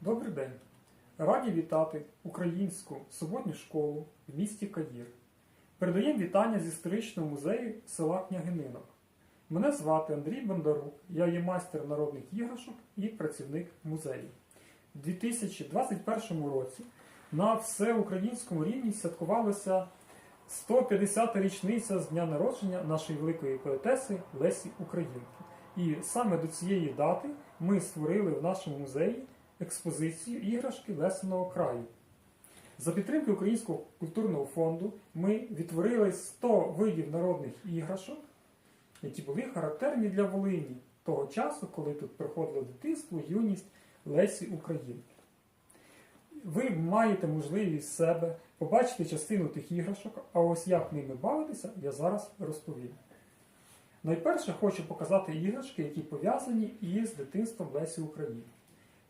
Добрий день! Раді вітати українську суботню школу в місті Каїр. Передаємо вітання з історичного музею села Княгининок. Мене звати Андрій Бондарук, я є майстер народних іграшок і працівник музею. У 2021 році на всеукраїнському рівні святкувалася 150-та річниця з дня народження нашої великої поетеси Лесі Українки. І саме до цієї дати ми створили в нашому музеї експозицію іграшки Лесиного краю. За підтримки Українського культурного фонду ми відтворили 100 видів народних іграшок, які були характерні для Волині того часу, коли тут проходило дитинство, юність Лесі Українки. Ви маєте можливість себе побачити частину тих іграшок, а ось як ними бавитися, я зараз розповім. Найперше хочу показати іграшки, які пов'язані із дитинством Лесі Українки.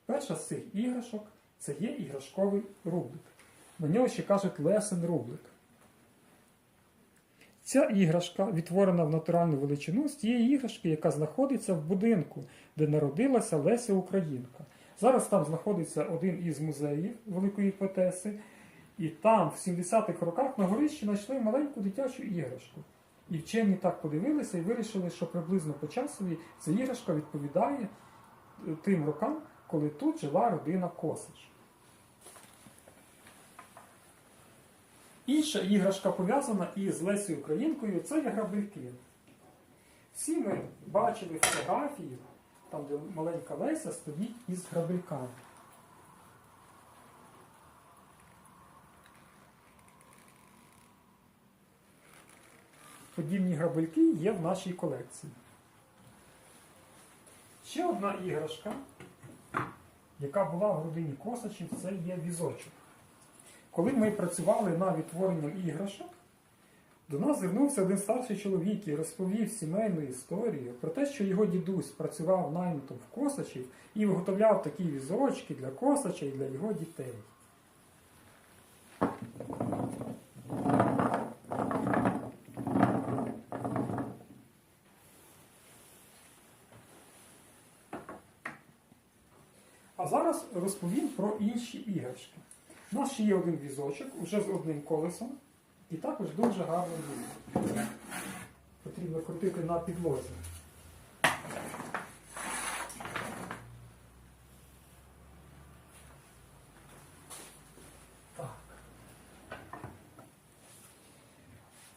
Перша з цих іграшок це є іграшковий рублик. На нього ще кажуть Лесен рублик. Ця іграшка відтворена в натуральну величину з тієї іграшки, яка знаходиться в будинку, де народилася Леся Українка. Зараз там знаходиться один із музеїв Великої Поетеси, і там в 70-х роках на горищі знайшли маленьку дитячу іграшку. І вчені так подивилися і вирішили, що приблизно по часові ця іграшка відповідає е, тим рокам, коли тут жила родина Косич. Інша іграшка пов'язана із Лесією Українкою це є грабельки. Всі ми бачили фотографії, там, де маленька Леся стоїть із грабельками. Подібні грабельки є в нашій колекції. Ще одна іграшка, яка була в родині Косачів, це є візочок. Коли ми працювали над відтворенням іграшок, до нас звернувся один старший чоловік і розповів сімейну історію про те, що його дідусь працював наймитом в Косачів і виготовляв такі візочки для Косача і для його дітей. А зараз розповім про інші іграшки. У нас ще є один візочок, вже з одним колесом, і також дуже гарно буде. Потрібно крутити на підлозі.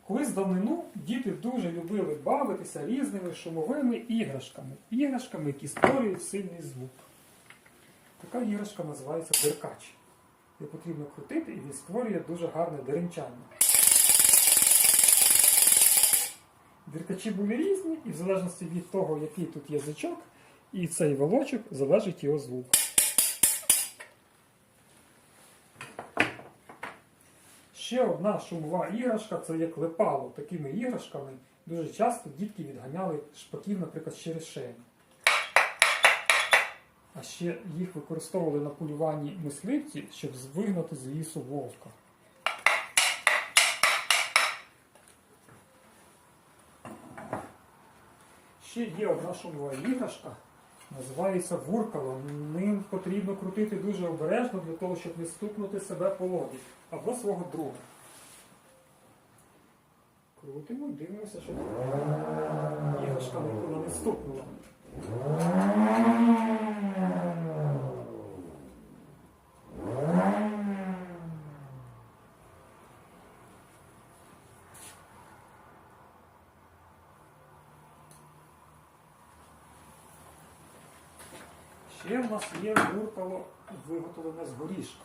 Колись давнину діти дуже любили бавитися різними шумовими іграшками. Іграшками, які створюють сильний звук. Така іграшка називається деркач. Її потрібно крутити і він створює дуже гарне деренчання. Деркачі були різні, і в залежності від того, який тут язичок, і цей волочок залежить його звук. Ще одна шумова іграшка це є клепало. Такими іграшками дуже часто дітки відганяли шпаків, наприклад, через шею. А ще їх використовували на полюванні мисливці, щоб вигнати з лісу вовка. Ще є одна шумова іграшка, називається вуркало. Ним потрібно крутити дуже обережно для того, щоб не стукнути себе по лобі або свого друга. Крутимо і дивимося, щоб іграшка ніколи не стукнула. Ще в нас є гуркало виготовлене з горішка.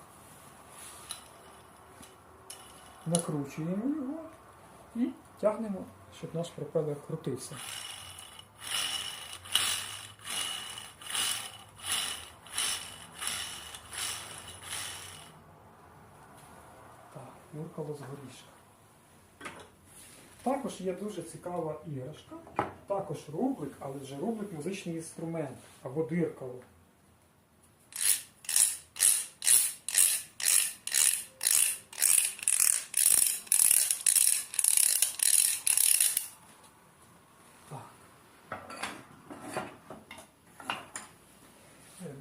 Накручуємо його і тягнемо, щоб наш пропелер крутився. Так, з горішка. Також є дуже цікава іграшка, також рублик, але вже рублик музичний інструмент або диркало.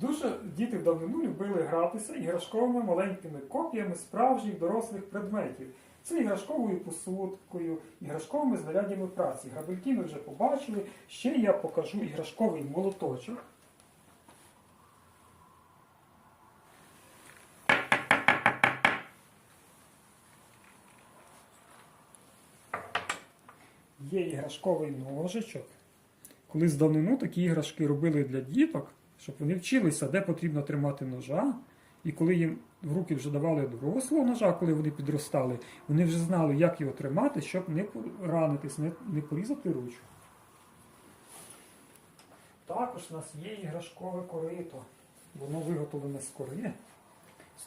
Дуже Діти в давнину любили гратися іграшковими маленькими копіями справжніх дорослих предметів. Це іграшковою посудкою, іграшковими знарядями праці. Грабельки ми вже побачили. Ще я покажу іграшковий молоточок. Є іграшковий ножичок. Колись давнину такі іграшки робили для діток, щоб вони вчилися, де потрібно тримати ножа. І коли їм в руки вже давали дорослого ножа, коли вони підростали, вони вже знали, як його тримати, щоб не поранитись, не, не порізати ручку. Також у нас є іграшкове корито. Воно виготовлене з кори.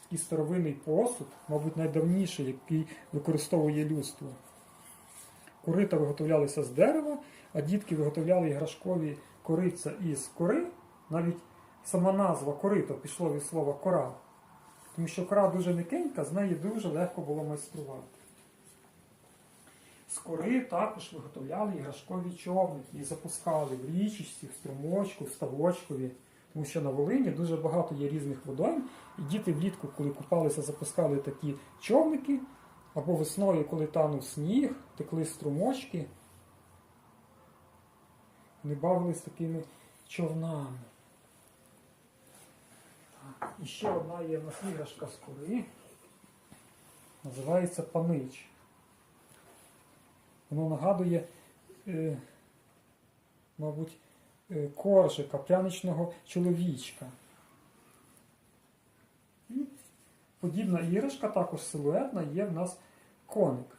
Такий старовинний посуд, мабуть, найдавніший, який використовує людство. Корита виготовлялися з дерева, а дітки виготовляли іграшкові кориця із кори. Навіть сама назва корито пішло від слова кора. Тому що кора дуже м'якенька, з неї дуже легко було майструвати. З кори також виготовляли іграшкові човники і запускали в річечці, в струмочку, в ставочкові. Тому що на Волині дуже багато є різних водойм, і діти влітку, коли купалися, запускали такі човники, або весною, коли танув сніг, текли струмочки. Вони бавились такими човнами. І ще одна є в нас іграшка з кори. Називається панич. Воно нагадує, е, мабуть, е, коржика, пряничного чоловічка. І подібна іграшка, також силуетна, є в нас коник.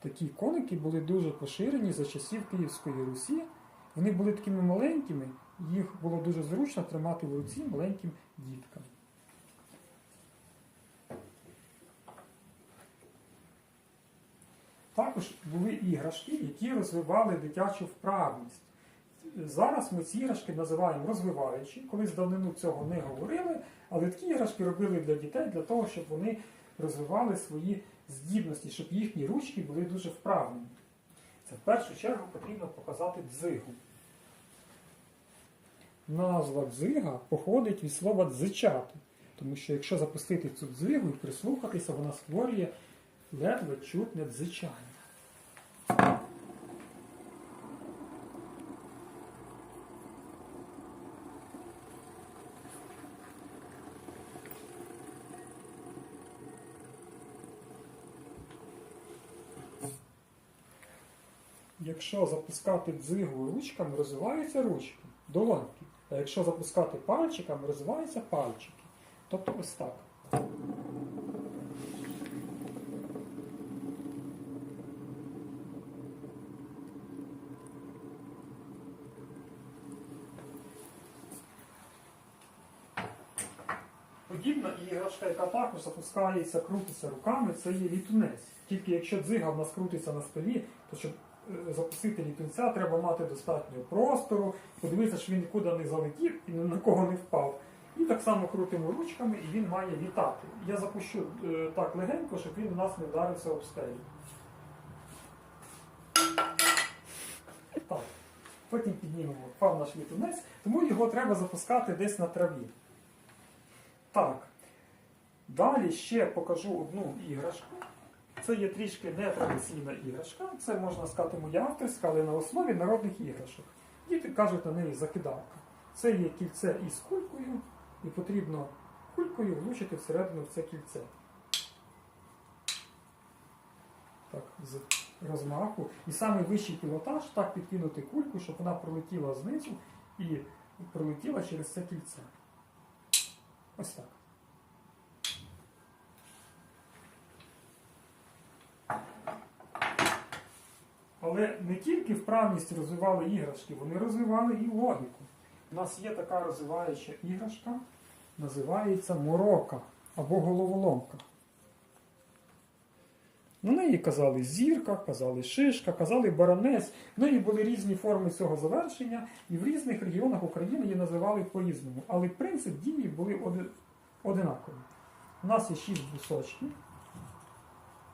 Такі коники були дуже поширені за часів Київської Русі. Вони були такими маленькими, їх було дуже зручно тримати в руці маленьким діткам. Також були іграшки, які розвивали дитячу вправність. Зараз ми ці іграшки називаємо розвиваючі. Колись давнину цього не говорили, але такі іграшки робили для дітей для того, щоб вони розвивали свої здібності, щоб їхні ручки були дуже вправними. Це в першу чергу потрібно показати дзигу. Назва дзига походить від слова дзичати, тому що якщо запустити цю дзигу і прислухатися, вона створює ледве чутне дзичання. Якщо запускати дзигу ручками, розвиваються ручки, долоньки. А якщо запускати пальчиками, розвиваються пальчики. Тобто ось так. Подібна іграшка, яка також запускається, крутиться руками, це є літунець. Тільки якщо дзига в нас крутиться на столі, то щоб е, запустити літунця, треба мати достатньо простору, подивитися, що він нікуди не залетів і на кого не впав. І так само крутимо ручками, і він має літати. Я запущу е, так легенько, щоб він у нас не вдарився об стелю. Так. Потім піднімемо впав наш літунець, тому його треба запускати десь на траві. Так. Далі ще покажу одну іграшку. Це є трішки нетрадиційна іграшка. Це можна сказати моя авторська, але на основі народних іграшок. Діти кажуть на неї закидалка. Це є кільце із кулькою, і потрібно кулькою влучити всередину в це кільце. Так, з розмаху. І саме вищий пілотаж так підкинути кульку, щоб вона пролетіла знизу і пролетіла через це кільце. Ось так. Але не тільки вправність розвивали іграшки, вони розвивали і логіку. У нас є така розвиваюча іграшка, називається морока або головоломка. На неї казали зірка, казали шишка, казали баранець. В неї були різні форми цього завершення, і в різних регіонах України її називали по-різному. Але принцип дії були оди- одинакові. У нас є шість брусочків.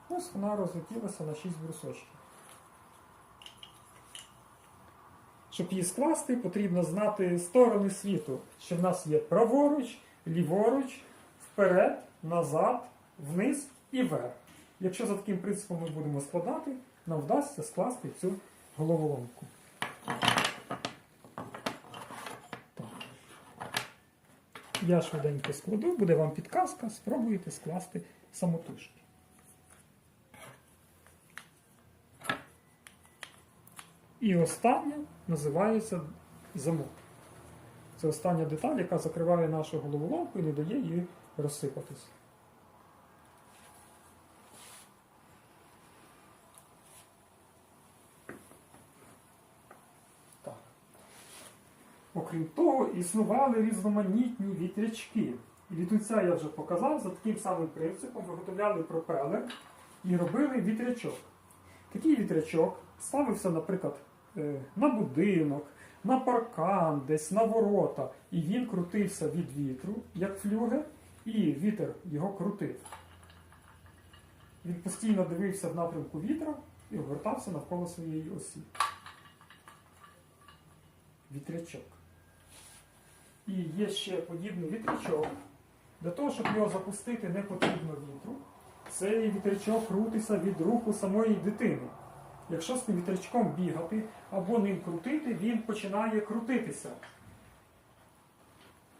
Ось вона розлетілася на шість брусочків. Щоб її скласти, потрібно знати сторони світу, що в нас є праворуч, ліворуч, вперед, назад, вниз і вверх. Якщо за таким принципом ми будемо складати, нам вдасться скласти цю головоломку. Я швиденько складу, буде вам підказка, спробуйте скласти самотужки. І остання називається замок. Це остання деталь, яка закриває нашу головоломку і не дає їй розсипатись. Так. Окрім того, існували різноманітні вітрячки. І вітриця я вже показав, за таким самим принципом виготовляли пропелер і робили вітрячок. Такий вітрячок ставився, наприклад, на будинок, на паркан, десь на ворота, і він крутився від вітру, як флюгер, і вітер його крутив. Він постійно дивився в напрямку вітра і обертався навколо своєї осі. Вітрячок. І є ще подібний вітрячок. Для того, щоб його запустити, не потрібно вітру. Цей вітрячок крутиться від руху самої дитини. Якщо з тим вітрячком бігати або ним крутити, він починає крутитися.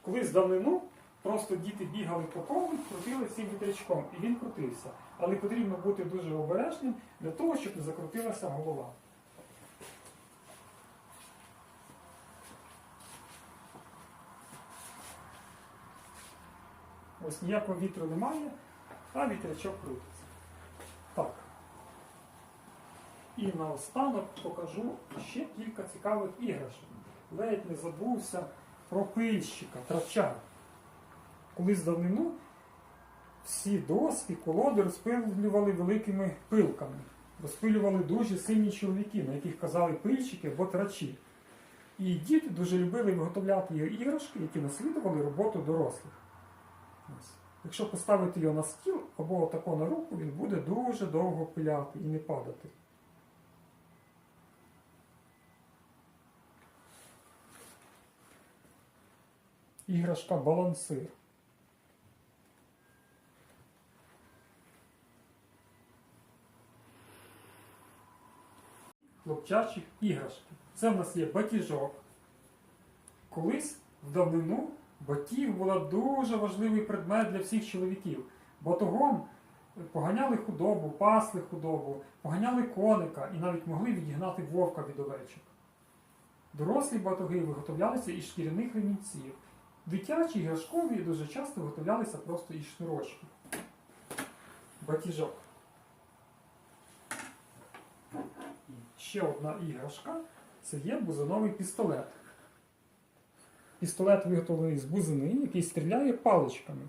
Колись давнину просто діти бігали по колу, крутили цим вітрячком, і він крутився. Але потрібно бути дуже обережним для того, щоб не закрутилася голова. Ось ніякого вітру немає, а вітрячок крутиться. Так. І наостанок покажу ще кілька цікавих іграшок. Ледь не забувся про пильщика, травча. Колись давнину всі доски, колоди розпилювали великими пилками. Розпилювали дуже сильні чоловіки, на яких казали пильщики або трачі. І діти дуже любили виготовляти іграшки, які наслідували роботу дорослих. Якщо поставити його на стіл або отако на руку, він буде дуже довго пиляти і не падати. Іграшка балансир. Хлопчачі іграшки. Це в нас є батіжок. Колись в давнину батіг була дуже важливий предмет для всіх чоловіків. Батогом поганяли худобу, пасли худобу, поганяли коника і навіть могли відігнати вовка від овечок. Дорослі батоги виготовлялися із шкіряних ремінців. Дитячі іграшкові дуже часто виготовлялися просто із шнурочків. Батіжок. Ще одна іграшка це є бузиновий пістолет. Пістолет виготовлений з бузини, який стріляє паличками.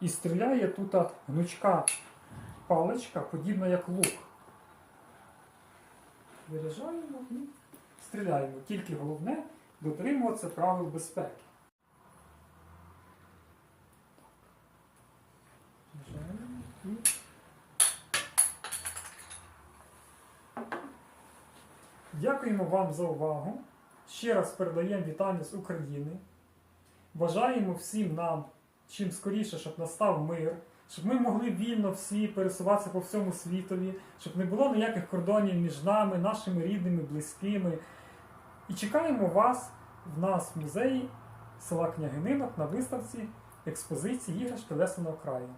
І стріляє тут гнучка паличка, подібна як лук. Виряджаємо і стріляємо. Тільки головне дотримуватися правил безпеки. Дякуємо вам за увагу. Ще раз передаємо вітання з України. Бажаємо всім нам чим скоріше, щоб настав мир, щоб ми могли вільно всі пересуватися по всьому світові, щоб не було ніяких кордонів між нами, нашими рідними, близькими. І чекаємо вас в нас в музеї села Княгининок на виставці експозиції іграшки Лесеного краю.